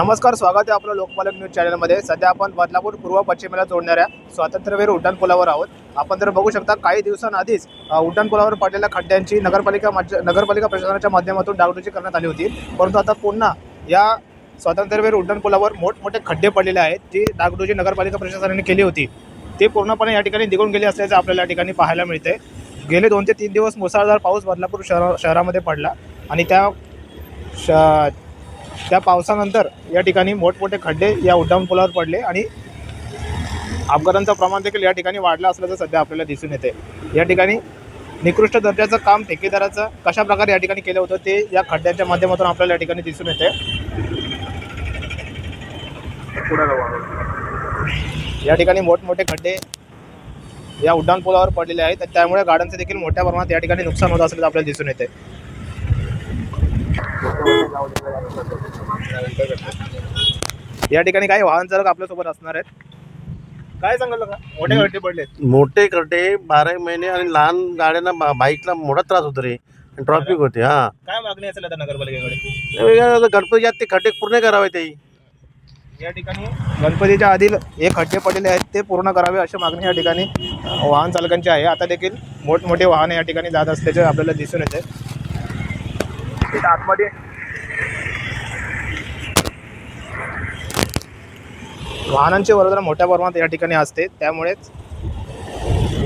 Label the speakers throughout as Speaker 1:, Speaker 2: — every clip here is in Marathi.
Speaker 1: नमस्कार स्वागत आहे आपलं लोकपालक न्यूज चॅनलमध्ये. सध्या आपण बदलापूर पूर्व पश्चिमेला जोडणाऱ्या स्वातंत्र्यवीर उड्डाणपुलावर आहोत. आपण जर बघू शकता काही दिवसांआधीच उड्डाणपुलावर पडलेल्या खड्ड्यांची नगरपालिका मध्य- नगरपालिका प्रशासनाच्या माध्यमातून डागडुजी करण्यात आली होती. परंतु आता पुन्हा या स्वातंत्र्यवीर उड्डाणपुलावर मोठमोठे खड्डे पडलेले आहेत जी डागडुजी नगरपालिका प्रशासनाने केली होती. ते पूर्णपणे या ठिकाणी निघून गेले असल्याचं आपल्याला या ठिकाणी पाहायला मिळते गेले दोन ते तीन दिवस मुसळधार पाऊस बदलापूर शहरा शहरामध्ये पडला आणि त्या श त्या पावसानंतर या ठिकाणी मोठमोठे खड्डे या उड्डाणपुलावर पडले आणि अपघातांचं प्रमाण देखील या ठिकाणी वाढलं असल्याचं सध्या आपल्याला दिसून येते या ठिकाणी निकृष्ट दर्जाचं काम ठेकेदाराचं कशा प्रकारे या ठिकाणी केलं होतं ते या खड्ड्यांच्या माध्यमातून आपल्याला या ठिकाणी दिसून येते या ठिकाणी मोठमोठे खड्डे या उड्डाणपुलावर पडलेले आहेत त्यामुळे गाड्यांचं देखील मोठ्या प्रमाणात या ठिकाणी नुकसान होत असल्याचं आपल्याला दिसून येते या ठिकाणी काही वाहन चालक आपल्यासोबत असणार आहेत. काय सांगाल का मोठे खड्डे पडले
Speaker 2: मोठे खड्डे बारा महिने आणि लहान गाड्यांना बा- बाईकला मोठा त्रास होतो रे. ट्रॉफिक होते हा.
Speaker 1: काय मागणी असेल आता नगरपालिकेकडे?
Speaker 2: वेगळ्या गणपती यात ते खड्डे पूर्ण करावे ते.
Speaker 1: या ठिकाणी गणपतीच्या आधील हे खड्डे पडलेले आहेत ते पूर्ण करावे अशी मागणी या ठिकाणी अ, वाहन चालकांची आहे. आता देखील मोठमोठे वाहन या ठिकाणी जात असल्याचे आपल्याला दिसून येते. इथं आतमध्ये. वाहनांची वर्दळ मोठ्या प्रमाणात या ठिकाणी असते. त्यामुळेच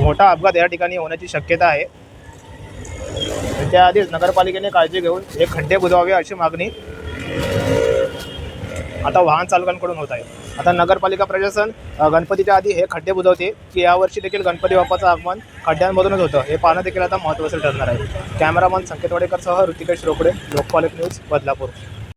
Speaker 1: मोठा अपघात या ठिकाणी होण्याची शक्यता आहे. त्याआधीच नगरपालिकेने काळजी घेऊन हे खड्डे बुजवावे अशी मागणी आता वाहन चालकांकडून होत आहे. आता नगरपालिका प्रशासन गणपतीच्या आधी हे खड्डे बुजवते की यावर्षी देखील गणपती बाप्पाचं आगमन खड्ड्यांमधूनच होतं. हे पाहणं देखील आता महत्त्वाचं ठरणार आहे. कॅमेरामन संकेत वाडेकरसह ऋतिकेश रोकडे लोकपालक न्यूज बदलापूर.